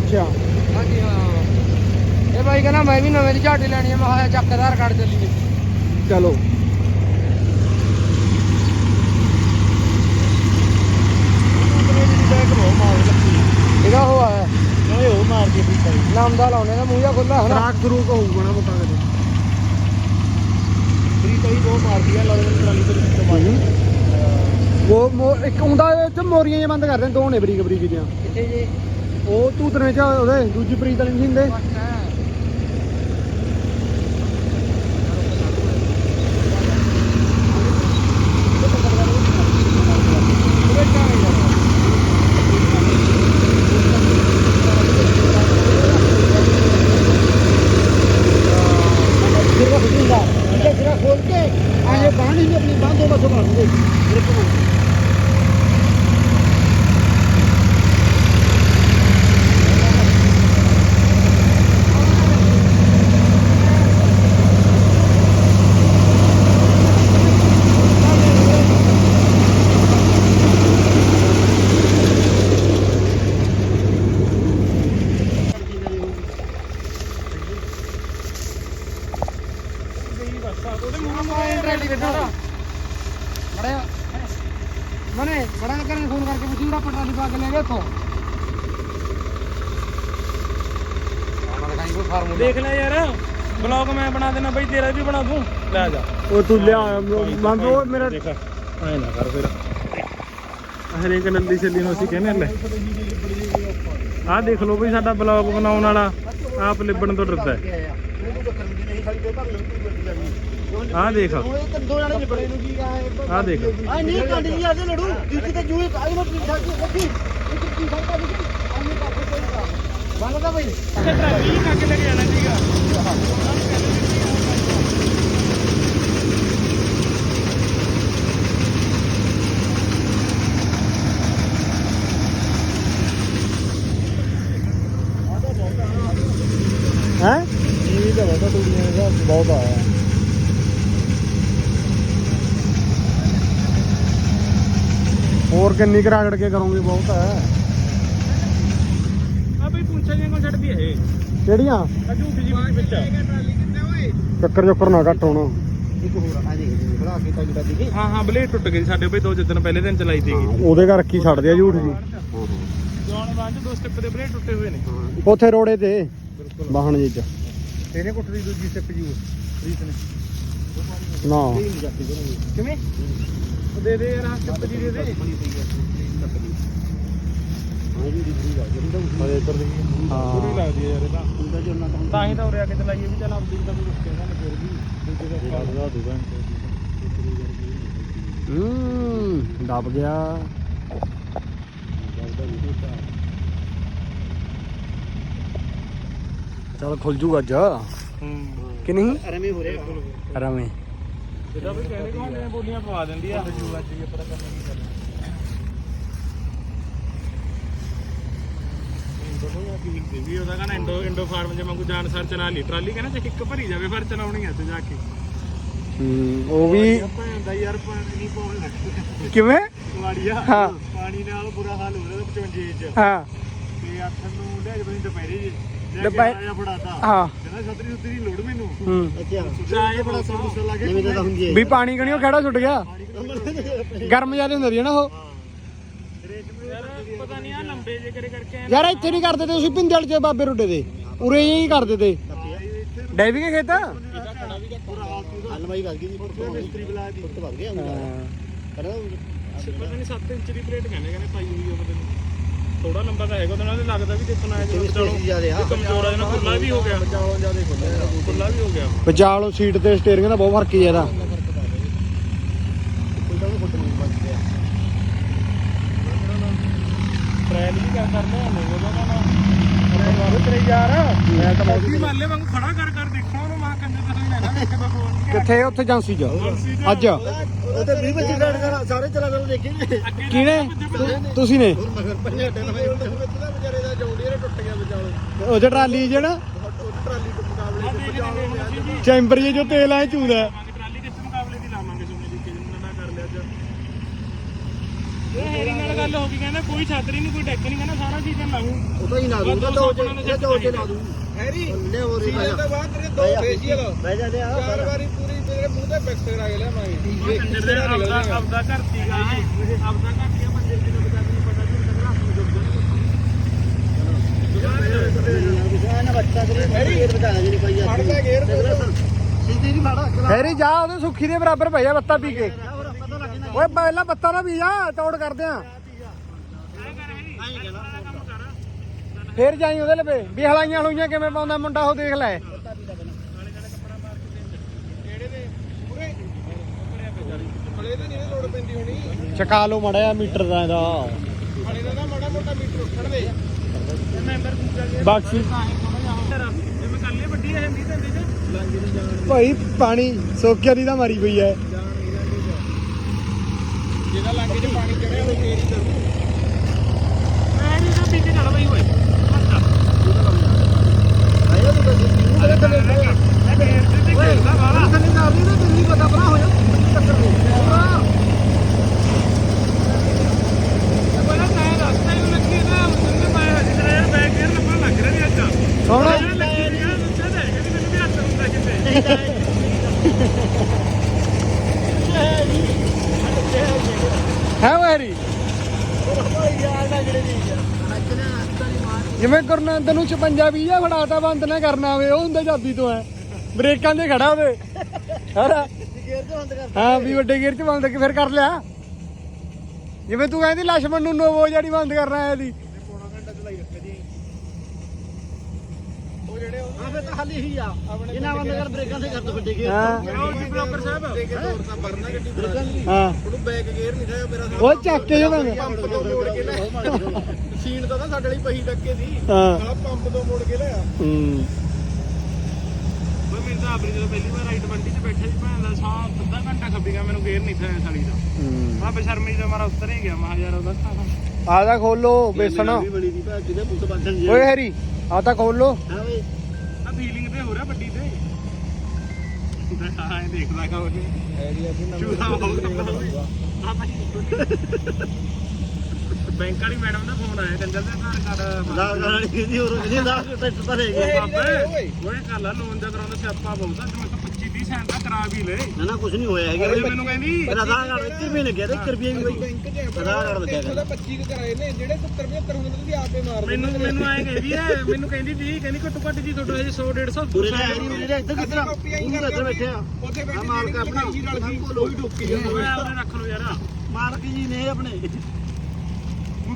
ਅੱਛਾ। ਹਾਂਜੀ ਹਾਂ। ਇਹ ਬਾਈ ਕਹਿੰਦਾ ਮੈਂ ਵੀ ਨਵੇਂ ਦੀ ਝਾਟੀ ਲੈਣੀ ਆ ਮੈਂ ਕਿਹਾ ਚੱਕ ਆਧਾਰ ਕਾਰਡ ਚੱਲੀਏ ਚਲੋ। ਇਹਦਾ ਉਹ ਆਇਆ ਓਏ ਉਹ ਮਾਰ ਕੇ ਪੀਤਾ ਨਾਮ ਦਾ ਲਾਉਣੇ ਦਾ ਮੂੰਹ ਜਿਹਾ ਖੁੱਲਾ ਹਨਾ ਖਰਾਕ ਖਰੂਕ ਹੋਊਗਾ ਨਾ ਮੁੱਕਾ ਕਦੇ। ਫਰੀ ਕਈ ਬਹੁਤ ਮਾਰਦੀ ਆ ਲੱਗਦਾ ਟਰਾਲੀ ਤੋਂ ਵਿੱਚ ਮਾਰ ਉਹ ਇੱਕ ਹੁੰਦਾ ਇਹ ਚ ਮੋਰੀਆਂ ਜਿਹੀਆਂ ਬੰਦ ਕਰਦੇ ਦੋ ਨੇ ਬਰੀਕ ਬਰੀਕ ਜਿਹੀਆਂ। ਕਿੱਥੇ ਜੀ? ਉਹ ਤੂਤਰੇ ਚ ਉਹਦੇ, ਦੂਜੀ ਪ੍ਰੀਤ ਵਾਲੀ ਨਹੀਂ ਹੁੰਦੇ ਸਿਰ ਖੋਲ ਕੇ ਆਏ ਬਾਣੀ ਨੂੰ ਆਪਣੀ ਬਾਂਧੋ ਬਸ ਮਾਰ ਦੇ ਟਰਾਲੀ ਕੱਢਣਾ ਮੜਿਆ ਮਨੇ ਬੜਾ ਕਰਨ ਫੋਨ ਕਰਕੇ ਪੁੱਛੂਗਾ ਪਟਰਾਲੀ ਪਾ ਕੇ ਲੈ ਗਿਆ ਇੱਥੋਂ ਆਣਾ ਦਿਖਾਈ ਕੋਈ ਫਾਰਮੂਲਾ ਦੇਖ ਲੈ ਯਾਰ ਬਲੌਗ ਮੈਂ ਬਣਾ ਦੇਣਾ ਬਈ ਤੇਰਾ ਵੀ ਬਣਾ ਦੂੰ। ਲੈ ਜਾ। ਉਹ ਤੂੰ ਲਿਆ ਮੰਨ ਉਹ ਮੇਰਾ ਦੇਖ। ਐ ਨਾ ਕਰ ਫਿਰ। ਹਰੇਕ ਨੰਦੀ ਛੱਲੀ ਨੂੰ ਅਸੀਂ ਕਹਿੰਦੇ ਲੈ। ਆਹ ਦੇਖ ਲਓ ਬਈ ਸਾਡਾ ਬਲੌਗ ਬਣਾਉਣ ਵਾਲਾ ਆਪ ਲਿਬਣ ਤੋਂ ਡਰਦਾ ਹੈ। ਆਹ ਦੇਖ। ਦੋ ਜਣੇ ਨਿਬੜੇ ਨੂੰ ਕੀ ਕਹਾਂ ਆਹ ਦੇਖ। ਆ ਨਹੀਂ ਕੰਡ ਜੀ ਆਦੇ ਲੜੂ। ਦੂਜੀ ਤੇ ਜੂਏ ਆਈ ਨੂੰ ਠੀਕ ਠਾਕ ਰੱਖੀ ਇੱਕ ਕੀ ਸੰਕਾ ਦੀ ਆਨੇ ਕਾਫੇ ਕੋਈ ਬੰਦਾ ਬਈ। ਟਰਾਲੀ ਕੱਕ ਲੈ ਕੇ ਜਾਣਾ ਸੀਗਾ? ਇਹ ਤਾਂ ਤੂੜੀਆਂ ਦਾ ਬਹੁਤ ਆਇਆ ਹੋਰ ਕਿੰਨੀ ਕੁ ਰਗੜ ਕੇ ਕਰੋਗੇ ਬਹੁਤ ਹੈ ਆ ਬਈ ਪੁੰਛਾਂ ਜਿਹੀਆਂ ਕੋਲ ਛੱਡਦੀ ਇਹ। ਕਿਹੜੀਆਂ? ਆ ਝੂਠ ਜੀ ਵਿੱਚ ਚੱਕਰ ਚੁੱਕਰ ਨਾ ਘੱਟ ਹੋਣਾ। ਇੱਕ ਹੋਰ ਆ ਦੇਖ ਜੀ ਖੜਾ ਕੇ ਤਾਂ ਜਿਹੜਾ ਦੇਖੀ ਹਾਂ ਹਾਂ ਬਲੇਡ ਟੁੱਟ ਗਈ ਸਾਡੇ ਬਈ ਦੋ ਦਿਨ ਪਹਿਲੇ ਦਿਨ ਚਲਾਈ ਸੀਗੀ। ਉਹਦੇ ਘਰ ਕੀ ਛੱਡਦੇ ਆ ਝੂਠ ਜੀ। ਜੌਨ ਬਾਂਝ ਦੋ ਸਟੈਪ ਦੇ ਬਲੇਡ ਟੁੱਟੇ ਹੋਏ ਨੇ। ਉੱਥੇ ਰੋੜੇ ਤੇ ਬਾਹਣ ਜੀ ਚ। ਇਹਨੇ ਕੁੱਟ ਦੀ ਦੂਜੀ ਸਟੈਪ ਯੂਜ਼ ਰੀਤ ਨੇ। ਨਾ। ਕਿਵੇਂ? ਉਹ ਦੇ ਦੇ ਯਾਰ ਆ ਸਟੈਪ ਜੀ ਦੇ ਦੇ। ਤਾਂ। ਤਾਂ ਹੀ ਤਾਂ ਉਰੇ ਆ ਕੇ ਚਲਾਈਏ ਵੀ ਚੱਲ ਆਪਦੀ ਦਾ ਵੀ ਰੁਕੇ ਨਾ ਫਿਰ ਵੀ। ਦੂਜੇ ਦਾ ਫਾਇਦਾ ਦੂਗਾ ਹੂੰ ਦਬ ਗਿਆ। ਚਲ ਖੁੱਲ ਜੂਗਾ ਅੱਜ। ਹੂੰ ਕਿ ਨਹੀਂ? ਰਮੇ ਹੋ ਰਿਹਾ ਰਵੇਂ। ਜਿੱਦਾਂ ਵੀ ਕਹਿੰਦੇ ਕੋਹਣੇ ਬੋਲੀਆਂ ਪਵਾ ਦਿੰਦੀ ਆ ਜੂ ਅੱਜ ਵੀ ਪਤਾ ਕਰਨਾ ਕੀ ਕਰਨਾ ਵੀ ਉਹਦਾ ਕਹਿੰਦਾ ਇੰਡੋ ਇੰਡੋ ਫਾਰਮ ਜੇ ਵਾਂਗੂ ਜਾਨ ਸਰ ਚਲਾ ਲਈ ਟਰਾਲੀ ਕਹਿੰਦਾ ਜੇ ਇੱਕ ਭਰੀ ਜਾਵੇ ਫਿਰ ਚਲਾਉਣੀ ਆ ਤੇ ਜਾ ਕੇ ਹੂੰ ਉਹ ਵੀ ਆਪਾਂ ਹੁੰਦਾ ਯਾਰ ਪਾਣੀ ਪਾਉਣ ਲੱਗ ਕਿਵੇਂ? ਵਾੜੀਆ ਹਾਂ। ਪਾਣੀ ਨਾਲ ਬੁਰਾ ਹਾਲ ਹੋ ਰਿਹਾ 55 ਚ। ਹਾਂ। ਤੇ ਅੱਠ ਨੂੰ ਲੈ ਜਦੋਂ ਦੁਪਹਿਰੇ ਜੀ। ਦੁਪਹਿਰ- ਆਇਆ ਫੜਾਤਾ ਹਾਂ। ਕਹਿੰਦਾ ਛਤਰੀ ਛਤਰੀ ਲੋੜ ਮੈਨੂੰ। ਹੂੰ। ਅੱਛਾ। ਚਾਹੇ ਬੜਾ ਸੌ ਲੱਗੇ ਜਿਵੇਂ ਤਾਂ ਹੁੰਦੀ ਹੈ। ਵੀ ਪਾਣੀ ਕਣੀਓ ਖੜਾ ਛੁੱਟ ਗਿਆ। ਗਰਮ ਜ਼ਿਆਦਾ ਹੁੰਦੀ ਹੈ ਨਾ ਉਹ। ਯਾਰ ਪਤਾ ਨਹੀਂ ਆ ਲੰਬੇ ਜੇ ਕਰੇ ਕਰਕੇ ਐਂ ਯਾਰ ਇੱਥੇ ਨਹੀਂ ਕਰਦੇ ਤੇ ਤੁਸੀਂ ਪਿੰਦੇ ਵਾਲੇ ਚ ਬਾਬੇ ਰੋਡੇ ਦੇ। ਉਰੇ ਹੀ ਕਰਦੇ ਤੇ। ਡੈਵੀ ਕੇ ਖੇਤ? ਹਲਵਾਈ ਵੱਜ ਗਈ ਜੀ ਮਿਸਤਰੀ ਬੁਲਾ ਦੀ ਫੁੱਟ ਗਿਆ। ਪਤਾ ਨਹੀਂ 7 ਇੰਚ ਦੀ ਪਲੇਟ ਕਹਿੰਦੇ ਕਹਿੰਦੇ ਪਾਈ ਹੋਈ ਆ ਪਤਾ ਨਹੀਂ ਥੋੜਾ ਲੰਬਾ ਤਾਂ ਹੈਗਾ ਉਹਦੇ ਨਾਲ ਲੱਗਦਾ ਵੀ ਦੇਖਣ ਆਇਆ ਜਦੋਂ ਚਲੋ ਕਮਜ਼ੋਰ ਆ ਜਨਾ ਖੁੱਲਾ ਵੀ ਹੋ ਗਿਆ। ਚਾਲੋਂ ਜਿਆਦੇ ਖੁੱਲਾ ਵੀ ਹੋ ਗਿਆ। ਵਿਚਾਲੋ ਸੀਟ ਤੇ ਸਟੀਅਰਿੰਗ ਦਾ ਬਹੁਤ ਫ਼ਰਕ ਹੀ ਇਹਦਾ। ਟ੍ਰਾਇਲ ਵੀ ਕਰ ਕਰਦੇ ਆ ਲੋਗੋ ਦਾ ਨਾ ਮਾਰੋ ਤੇਰੇ ਯਾਰ ਮੈਂ ਤਾਂ ਮੋਦੀ ਮਾਲੇ ਵਾਂਗੂ ਖੜਾ ਕਰ ਕਰ ਦੇਖੋ ਉਹਨੂੰ ਮਾਂ ਕੰਜੇ ਤੇ ਦੋ ਫੋਨ ਕਿੱਥੇ ਉੱਥੇ ਏਜੰਸੀ ਚ। ਅੱਜ ਉਹ ਤੇ 20 25 ਗਾੜ ਕਰ ਸਾਰੇ ਚਲਾ ਕਰ ਦੇਖੀ ਕਿਹਨੇ? ਤੁ- ਤੁਸੀਂ ਨੇ? ਮਗਰ ਪੰਜਾਟੇ ਨਵੇਂ ਉੱਤੇ ਵਿੱਚ ਨਾ ਵਿਚਾਰੇ ਦਾ ਜੌਂਡੀਅਰ ਟੁੱਟ ਗਿਆ ਵਿਚਾਲੋ ਉਹ ਚ ਟਰਾਲੀ ਜਿਹੜਾ? ਉਹ ਟਰਾਲੀ ਦੇ ਮੁਕਾਬਲੇ ਚ ਚੈਂਬਰ ਜੇ ਜੋ ਤੇਲ ਐ ਚੂਦਾ। ਟਰਾਲੀ ਕਿਸ ਮੁਕਾਬਲੇ ਦੀ ਲਾਵਾਂਗੇ ਸੋਨੇ ਦੀ ਕਿ ਜਿੰਨਾ ਨਾ ਕਰ ਲਿਆ ਅੱਜ। ਇਹ ਹੈਰੀ ਨਾਲ ਗੱਲ ਹੋ ਗਈ ਕਹਿੰਦਾ ਕੋਈ ਛਤਰੀ ਨਹੀਂ ਕੋਈ ਡੈਕ ਨਹੀਂ ਕਹਿੰਦਾ ਸਾਰਾ ਸੀਜ਼ਨ ਲਾਉਂ ਉਹ ਤਾਂ ਹੀ ਨਾ ਦੂੰਗਾ ਦੋ ਚ ਦੋ ਚ ਲਾ ਦੂੰ ਹੈਰੀ ਲੈ ਹੋਰ ਹੀ ਸੀਜ਼ਨ ਤੋਂ ਬਾਅਦ ਤੇਰੇ ਦੋ ਫੇਸ਼ੀਅਲ ਬਹਿ ਜਾ ਦੇ ਆ। ਚਾਰ ਵਾਰੀ ਪੂਰੀ ਤੇਰੇ ਮੂੰਹ ਤੇ ਪਿਕਸਰ ਆ ਗਿਆ ਲਿਆਵਾਂਗੇ। ਕੰਜਰ ਦੇ ਆਪਦਾ ਆਪਦਾ ਘਰ ਸੀਗਾ। ਇਹ ਆਪਦਾ ਘਰ ਸੀਗਾ ਬੰਦੇ ਜੀ ਨੂੰ ਬਤਾ ਤੈਨੂੰ ਪਤਾ ਨਹੀਂ ਲੱਗਣਾ ਨਾ ਬੱਚਾ ਕਰੇ ਫੇਰ ਪਈ ਜਾ ਉਹਦੇ ਸੁੱਖੀ ਦੇ ਬਰਾਬਰ ਭਈਆ ਬੱਤਾ ਪੀ ਕੇ। ਓਏ ਪਹਿਲਾਂ ਬੱਤਾ ਨਾ ਪੀ ਜਾ ਚੌੜ ਕਰਦੇ ਆ। ਫੇਰ ਜਾਈ ਉਹਦੇ ਲਵੇ। ਵੀ ਹਲਾਈਆਂ ਹਲੂਈਆਂ ਕਿਵੇਂ ਪਾਉਂਦਾ ਮੁੰਡਾ ਉਹ ਦੇਖ ਲੈ। ਤੇ ਨਹੀਂ ਲੋੜ ਪੈਂਦੀ ਹੋਣੀ। ਚਕਾ ਲਓ ਮੜਿਆ ਮੀਟਰ ਦਾ ਇਹਦਾ। ਫਲੇ ਦਾ ਤਾਂ ਮਾੜਾ ਮੋਟਾ ਮੀਟਰ ਉੱਠਣ ਦੇ। ਮੈਂਬਰ ਦੂਜਾ ਗਿਆ ਬਾਕਸੀ ਜਿਵੇਂ ਕੱਲੇ ਵੱਡੀ ਹੈ ਮੀਂਹ ਭਾਈ ਪਾਣੀ ਸੋਕਿਆ ਦੀ ਤਾਂ ਮਾਰੀ ਪਈ ਐ। ਜਿਹਦਾ ਲਾਂਗੇ 'ਚ ਪਾਣੀ ਚੜਿਆ ਉਹ ਫੇਰ ਹੀ ਕਰੂ। ਮੈਂ ਨਹੀਂ ਤਾਂ ਪੀ ਕੇ ਚੜ ਬਈ ਆਇਆ ਤੂੰ ਤਾਂ ਸਿੱਧੀ ਨੂੰ ਕਰੇ ਥੱਲੇ ਮੈਂ ਗੇਰ ਤੇ ਤੇ ਖੇਡਦਾ ਵਾਲਾ ਥੱਲੇ ਨਾ ਵੀ ਨਾ ਤੈਨੂੰ ਪਤਾ ਬਣਾ ਹੋਇਆ ਟੱਕਰ ਦੇ ਪਹਿਲਾਂ ਤਾਂ ਰਸਤਾ ਹੀ ਲੱਗੀ ਨਾ ਉਹਨੇ ਮੈਂ ਹਜੇ ਤੇਰਾ ਯਾਰ ਬੈਕ ਗੇਅਰ ਲੱਭਣ ਲੱਗ ਰਿਹਾ ਨਹੀਂ ਅੱਜ ਸੁਣ ਲੱਗੀ ਨਹੀਂ ਆ ਦੱਸਿਆ ਤਾਂ ਹੈਗਾ ਕਿ ਮੈਨੂੰ ਵੀ ਹੱਥ ਹੁੰਦਾ ਕਿਤੇ ਹੈ ਮਹਿਰੀ ਜਿਵੇਂ ਗੁਰਨੰਦ ਨੂੰ 56 20 ਆ, ਫੜਾਤਾ, ਬੰਦ ਨਾ ਕਰਨਾ ਵੇ ਉਹ ਹੁੰਦਾ ਜਾਦੀ ਤੋਂ ਐ। ਬ੍ਰੇਕਾਂ ਤੇ ਖੜਾ ਹੋਵੇ। ਹਰਾ ਹਾਂ, ਵੀ ਵੱਡੇ ਗੇਰ ਚ ਬੰਦ, ਫਿਰ ਕਰ ਲਿਆ। ਜਿਵੇਂ ਤੂੰ ਕਹਿੰਦੀ ਲక్ష్మణ ਨੂੰ ਨੋਵੋ ਜਿਹੜੀ ਬੰਦ ਕਰਨਾ ਆਇਆ ਦੀ ਹਾਂ ਫੇ ਤਾਂ ਖਾਲੀ ਹੀ ਆ। ਇਹਨਾਂ ਬੰਦ ਕਰ ਬ੍ਰੇਕਾਂ ਤੇ ਕਰ ਦੋ ਵੱਡੇ ਗੇਰ ਹਾਂ। ਉਹ ਜੀ ਬਲੌਗਰ ਸਾਹਿਬ? ਦੇ ਕੇ ਤੋਰ ਤਾਂ ਵਰਨਾ ਗੱਡੀ ਬ੍ਰੇਕਾਂ ਦੀ। ਹਾਂ। ਉਹਨੂੰ ਬੈਕ ਗੇਅਰ ਨਹੀਂ ਥਾਇਆ ਮੇਰਾ ਉਹ ਚੱਕ ਕੇ ਜਦੋਂ ਪੰਪ ਤੋਂ ਮੋੜ ਕੇ ਲੈ ਮਸ਼ੀਨ ਤਾਂ ਨਾ ਸਾਡੇ ਲਈ ਪਹੀ ਲੱਗੇ ਸੀ। ਹਾਂ। ਆ ਪੰਪ ਤੋਂ ਮੋੜ ਕੇ ਲਿਆ। ਹੂੰ। ਮੈਂ ਮੈਨੂੰ ਤਾਂ ਆਪਣੀ ਜਦੋਂ ਪਹਿਲੀ ਵਾਰ ਰਾਈਟ ਬੰਡੀ 'ਚ ਬੈਠਾ ਸੀ ਭੈਣ ਦਾ ਸਾਹ ਅੱਧਾ ਘੰਟਾ ਖੱਬੀ ਗਿਆ ਮੈਨੂੰ ਗੇਅਰ ਨਹੀਂ ਥਾਇਆ ਸਾਲੀ ਦਾ। ਹੂੰ। ਮੈਂ ਬਸ਼ਰਮੀ ਦਾ ਮਾਰਾ ਉਤਰ ਹੀ ਗਿਆ ਮੈਂ ਕਿਹਾ ਯਾਰ ਉਹਦਾ ਤਾਂ ਆਦਾ ਖੋਲੋ ਬੇਸਣ। ਬਣੀ ਦੀ ਬੰਦਣ ਓਏ ਹੈਰੀ ਆ ਤਾਂ ਖੋਲੋ। ਹਾਂ ਤੇ ਹੋ ਰਿਹਾ ਵੱਡੀ ਤੇ? ਹਾਂ ਇਹ ਦੇਖਦਾ ਕਾ ਉਹਨੇ ਐਰੀਆ ਦੀ ਚੂਹਾ ਹੋਊਗਾ। ਆ ਭਾਈ। ਬੈਂਕ ਵਾਲੀ ਮੈਡਮ ਦਾ ਫੋਨ ਆਇਆ ਕੰਜਲ ਦੇ ਘਰ ਕਰ ਦਾ ਗਾੜੀ ਕਿਹਦੀ ਹੋਰ ਇਹਦੀ ਦਾ ਟੈਸਟ ਤਾਂ ਲੈ ਗਏ ਬਾਬੇ ਓਏ ਕੱਲ ਲੋਨ ਦਾ ਕਰਾਉਂਦਾ ਸਿਆਪਾ ਬਹੁਤਾ ਜਿਵੇਂ ਤਾਂ 25 30 ਸੈਂਟ ਦਾ ਕਰਾ ਵੀ ਲੈ ਨਾ ਨਾ ਕੁਝ ਨਹੀਂ ਹੋਇਆ ਹੈਗਾ ਮੈਨੂੰ ਕਹਿੰਦੀ ਇਹਦਾ ਆਧਾਰ ਕਾਰਡ ਇੱਥੇ ਵੀ ਲੱਗਿਆ ਤੇ 1 ਰੁਪਏ ਵੀ ਬਈ। ਬੈਂਕ 'ਚ ਆਧਾਰ ਕਾਰਡ ਲੱਗਿਆ ਉਹਦਾ 25 ਕੁ ਕਰਾਏ ਨੇ ਜਿਹੜੇ 70 75 ਹੁੰਦੇ ਤੁਸੀਂ ਆਪੇ ਮਾਰ ਮੈਨੂੰ ਮੈਨੂੰ ਐ ਕਹਿੰਦੀ ਐ ਮੈਨੂੰ ਕਹਿੰਦੀ ਸੀ ਕਹਿੰਦੀ ਘੱਟੋ ਘੱਟ ਜੀ ਤੁਹਾਡਾ ਹਜੇ 100 150 ਪੂਰੇ ਦਾ। ਇੱਧਰ ਕਿੱਧਰ ਇੱਧਰ ਬੈਠੇ ਆ। ਉੱਥੇ ਬੈਠੇ ਮਾਲਕ ਆਪਣਾ ਜੀ ਲੋਈ ਆਪਨੇ ਰੱਖ ਲਓ ਯਾਰ। ਮਾਲਕ ਜੀ ਨੇ ਆਪਣੇ।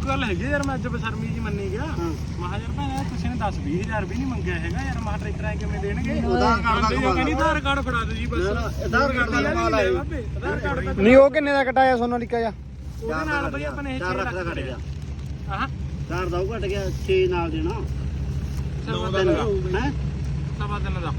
ਗੱਲ ਹੈਗੀ ਯਾਰ ਮੈਂ ਅੱਜ ਬਸਰਮੀ ਜੀ ਮੰਨੀ ਗਿਆ। ਮਹਾ ਯਾਰ ਭੈਣਾ ਤੁਸੀਂ ਨੇ 10 20000 ਵੀ ਨਹੀਂ ਮੰਗਿਆ ਹੈਗਾ। ਯਾਰ ਮਹਾ ਟਰੈਕਟਰ ਐ ਕਿਵੇਂ ਦੇਣਗੇ? ਆਧਾਰ ਕਾਰਡ ਦਾ ਕਹਿੰਦੇ ਆਧਾਰ ਕਾਰਡ ਫੜਾ ਦਿਓ ਜੀ ਬਸ। ਨਾ, ਨਾ, ਆਧਾਰ ਕਾਰਡ ਦਾ ਕਮਾਲ ਆਏ। ਆਧਾਰ ਕਾਰਡ ਦਾ ਨਹੀਂ ਉਹ ਕਿੰਨੇ ਦਾ ਕਟਾਇਆ ਸੋਨਾਲੀਕਾ ਜਾ ਉਹਦੇ ਨਾਲ ਬਈ ਆਪਣੇ ਇਹ ਚਾਰ ਛੇ ਲੱਖ ਦਾ ਘਟ ਗਿਆ। ਆਹ। ਚਾਰ ਦਾ ਉਹ ਘਟ ਗਿਆ 6 ਨਾਲ ਦੇਣਾ। ਸਵਾ ਦਾ ਦਾ। ਹੈ? ਸਵਾ ਦਿਨ ਦਾ।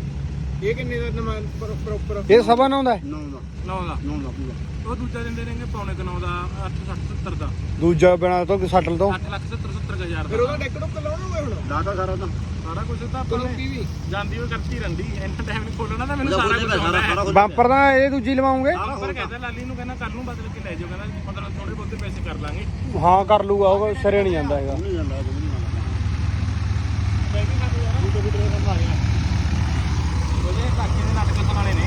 ਇਹ ਕਿੰਨੇ ਦਾ ਨਮਾਂ ਪ੍ਰੋਪਰ ਇਹ ਸਭਾ ਨਾ ਹੁੰਦਾ 9 ਦਾ। 9 ਦਾ। 9 ਦਾ ਪੂਰਾ। ਉਹ ਦੂਜਾ ਦਿੰਦੇ ਰਹਿਣਗੇ ਪੌਣੇ 9 ਦਾ 8 70 ਦਾ। ਦੂਜਾ ਬਿਨਾ ਤੋਂ ਸੱਟਲ ਤੋਂ? 8 ਲੱਖ 70 70 ਹਜ਼ਾਰ ਫਿਰ ਦਾ। ਉਹਦਾ ਡੈਕ ਡੁੱਕ ਲਾਉਣਾ ਹੋਵੇ ਹੁਣ? ਦਾਤਾ ਸਾਰਾ ਤਾਂ। ਸਾਰਾ ਕੁਝ ਤਾਂ ਆਪਾਂ ਨੇ ਕਲੋਪੀ ਵੀ। ਜਾਂਦੀ ਉਹ ਕਰਤੀ ਰਹਿੰਦੀ ਇੰਨਾ ਟਾਈਮ ਨਹੀਂ ਖੋਲਣਾ ਤਾਂ ਮੈਨੂੰ ਸਾਰਾ ਕੁਝ ਬੰਪਰ ਦਾ ਇਹ ਦੂਜੀ ਲਵਾਉਂਗੇ। ਸਾਰਾ ਪਰ ਕਹਿੰਦਾ ਲਾਲੀ ਨੂੰ ਕਹਿੰਦਾ ਕੱਲ ਨੂੰ ਬਦਲ ਕੇ ਲੈ ਜਾਓ ਕਹਿੰਦਾ ਮਤਲਬ ਥੋੜੇ ਬਹੁਤੇ ਪੈਸੇ ਕਰ ਲਾਂਗੇ। ਹਾਂ ਕਰ ਲੂਗਾ ਉਹ ਸਿਰੇ ਨਹੀਂ ਜਾਂਦਾ ਹੈਗਾ। ਨਹੀਂ ਜਾਂਦਾ ਉਹ ਨਹੀਂ ਜਾਂਦਾ। ਬੈਂਕਿੰਗ ਖਾਤੇ ਯਾਰ। ਉਹ ਤੋਂ ਵੀ ਤੇਰੇ ਕੰਮ ਆ ਗਿਆ। ਉਹਦੇ ਕਾਕੇ ਦੇ ਨਾਟਕ ਵਾਲੇ ਨੇ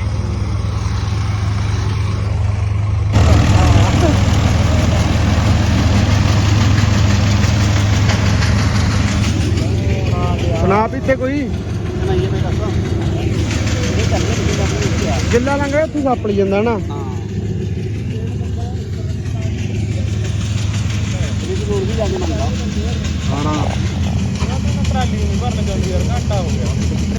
ਸੁਣਾ ਪੀਤੇ ਕੋਈ? ਗਿੱਲਾ ਲੰਘਿਆ ਤੂੰ ਸਾਪੜੀ ਜਾਂਦਾ ਨਾ। ਹਾਂ। ਟਰਾਲੀ ਨੂੰ ਭਰਨ ਜਾਂਦੀ ਯਾਰ ਘਾਟਾ ਹੋ। ਗਿਆ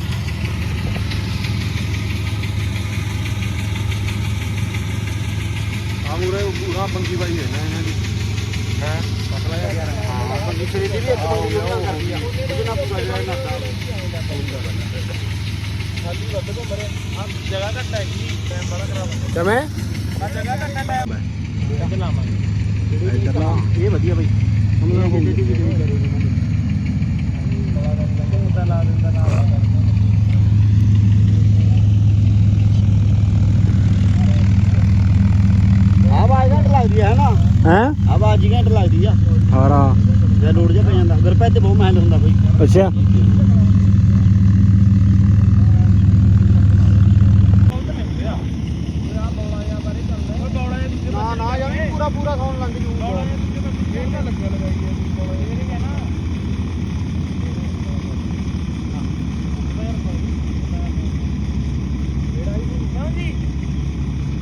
ਆ ਮੂਰੇ ਪੂਰਾ ਬੰਗੀ ਬਾਈ ਹੈ ਨਾ ਇਹਨਾਂ ਦੀ। ਹੈ? ਪਤਲਾ ਜਿਹਾ। ਯਾਰ ਬੰਗੀ ਸਰੀ ਦੀ ਵੀ ਇੱਕ ਬੰਗੀ ਉਹਨਾਂ ਕਰਦੀ ਆ ਉਹਦੇ ਨਾਲ ਪੂਰਾ ਜਿਹੜਾ ਨਾਤਾ ਖਾਲੀ ਵੱਧ ਘੁੰਮ ਰਹੇ ਆ ਜਗ੍ਹਾ ਘੱਟ ਹੈਗੀ ਟਾਈਮ ਬੜਾ ਖਰਾਬ ਕਿਵੇਂ ਆ ਜਗ੍ਹਾ ਘੱਟ ਟਾਈਮ ਹੈ ਕਿੱਥੇ ਲਾਵਾਂਗੇ ਇਹ ਵਧੀਆ ਬਈ ਉਹਨਾਂ ਨੂੰ? ਜਿਹੜੀ ਵੀ ਨਹੀਂ ਕਰੇਗੀ ਤਾਂ ਲਾ ਦਿੰਦਾ ਨਾਲ ਆਵਾਜ਼ ਘੱਟ ਲੱਗਦੀ ਹੈ ਨਾ ਹੈ ਆਵਾਜ਼ ਘੱਟ ਲੱਗਦੀ ਆ। 18 ਜਾਂ ਲੋੜ ਜਾ ਪੈ ਜਾਂਦਾ। ਗਰਪੈ ਤੇ ਬਹੁਤ ਮਹਿਲ ਹੁੰਦਾ ਬਈ ਅੱਛਾ ਨਾ ਨਾ ਯਾਰ ਪੂਰਾ ਪੂਰਾ ਸੌਣ ਲੰਘ ਜੂਗਾ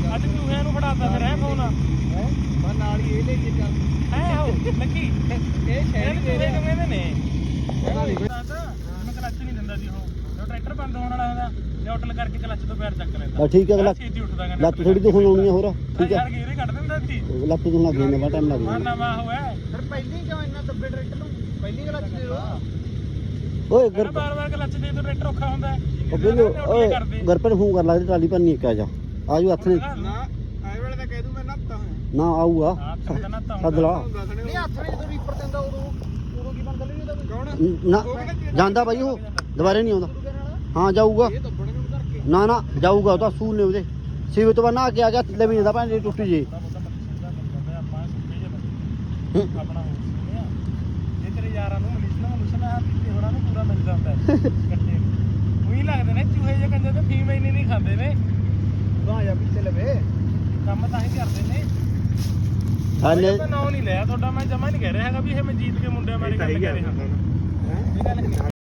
ਅੱਜ ਚੂਹਿਆਂ ਨੂੰ ਫੜਾਤਾ ਫਿਰ ਐ ਫੋਨ ਮੈਂ ਨਾਲ ਹੀ ਇਹ ਲੈ ਕੇ ਚੱਲ ਹੈ ਹੋ ਲੱਕੀ ਇਹ ਸ਼ਹਿਰ ਚੂਹੇ ਕਿਵੇਂ ਦੇ ਨੇ। ਪਤਾ ਨਹੀਂ ਮੈਂ ਕਲੱਚ ਨਹੀਂ ਦਿੰਦਾ ਸੀ ਉਹ। ਜਦੋਂ ਟਰੈਕਟਰ ਬੰਦ ਹੋਣ ਵਾਲਾ ਹੁੰਦਾ ਨਿਊਟਰਲ ਕਰਕੇ ਕਲੱਚ ਤੋਂ ਪੈਰ ਚੱਕ ਲੈਂਦਾ। ਬਸ ਠੀਕ ਹੈ ਅਗਲਾ ਛੇਤੀ ਉੱਠਦਾ ਕਹਿੰਦਾ ਲੱਤ ਥੋੜੀ ਤੋਂ ਹੁਣ ਆਉਣੀ ਆ ਹੋਰ ਠੀਕ ਹੈ ਯਾਰ ਗੇਰੇ ਕੱਢ ਦਿੰਦਾ ਸੀ ਲੱਤ ਤੋਂ ਲੱਗ ਜਾਂਦਾ ਬਾ ਟਾਈਮ ਲੱਗ ਮਾ ਜਾਂਦਾ ਨਵਾਂ ਹੋਇਆ। ਫਿਰ ਪਹਿਲੀ ਕਿਉਂ ਇੰਨਾ ਦੱਬੇ ਟਰੈਕਟਰ ਨੂੰ? ਪਹਿਲੀ ਕਲੱਚ ਦੇ ਦੋ ਓਏ ਬਾਰ ਬਾਰ ਕਲੱਚ ਦੇ ਤੋਂ ਟਰੈਕਟਰ ਔਖਾ ਹੁੰਦਾ। ਹੈ ਉਹ ਕਹਿੰਦੇ ਨਿਊਟਰਲ ਓਏ ਕਰਦੇ। ਗਰਪੇ ਨੂੰ ਫੋਨ ਕਰ ਲੱਗਦੇ ਟਰਾਲੀ ਭਰਨੀ ਇੱਕ ਆ ਜਾ। ਆਜੂ ਹੱਥ ਨੇ। ਨਾ ਆਏ ਵੇਲੇ ਤਾਂ ਕਹਿ ਦੂੰ ਮੈਂ ਨੱਪਤਾ ਹਾਂ ਨਾ ਆਊਗਾ। ਸੱਦ ਲਾ ਨਹੀਂ ਹੱਥ ਨੇ ਜਦੋਂ ਰੀਪਰ ਦਿੰਦਾ ਉਦੋਂ ਉਦੋਂ ਕੀ ਬਣਦਾ ਨਹੀਂ ਇਹਦਾ ਨਾ ਜਾਂਦਾ ਬਾਈ ਉਹ। ਦੁਬਾਰੇ ਨਹੀਂ ਆਉਂਦਾ। ਹਾਂ ਜਾਊਗਾ। ਨੂੰ ਨਾ ਜਾਊਗਾ ਉਹ ਤਾਂ ਸੂਲ ਨੇ ਉਹਦੇ। ਸਿਵ ਤੋਂ ਕੇ ਆ ਗਿਆ ਥੱਲੇ ਵੀ ਜਾਂਦਾ ਭਾਂ ਟੁੱਟ ਜੇ ਆਪਾਂ ਸੁੱਕੇ ਜਿਹੇ ਬੰਦੇ। ਹੂੰ। ਆਪਣਾ ਹੋ ਸੁਣਿਆ ਜੇ ਤੇਰੇ ਯਾਰਾਂ ਨੂੰ ਮਲੀਸ਼ਨਾ ਮਲੂਸ਼ਨਾ ਤੇ ਹੋਰਾਂ ਨੂੰ ਪੂਰਾ ਮਿਲ ਜਾਂਦਾ ਹੈ ਇਕੱਠੇ। ਉਹੀ ਲੱਗਦੇ ਨੇ ਚੂਹੇ ਜੇ ਕੰਜੇ ਤੇ ਫੀਮ ਇੰਨੀ ਨਹੀਂ ਖਾਂਦੇ ਨੇ। ਵਾਹ ਯਾ ਪਿੱਛੇ ਲਵੇ। ਕੰਮ ਤਾਂ ਹੀ ਕਰਦੇ ਨੇ। ਹਾਲੇ ਮੈਂ ਨਾਂ ਨਹੀਂ ਲਿਆ ਤੁਹਾਡਾ ਮੈਂ ਜਮਾ ਨਹੀਂ ਕਹਿ ਰਿਹਾ ਹੈਗਾ ਵੀ ਇਹ ਮਨਜੀਤ ਕੇ ਮੁੰਡਿਆਂ ਬਾਰੇ ਗੱਲ ਕਰ ਰਿਹਾ। ਹਾਂ। ਇਹ ਗੱਲ ਨਹੀਂ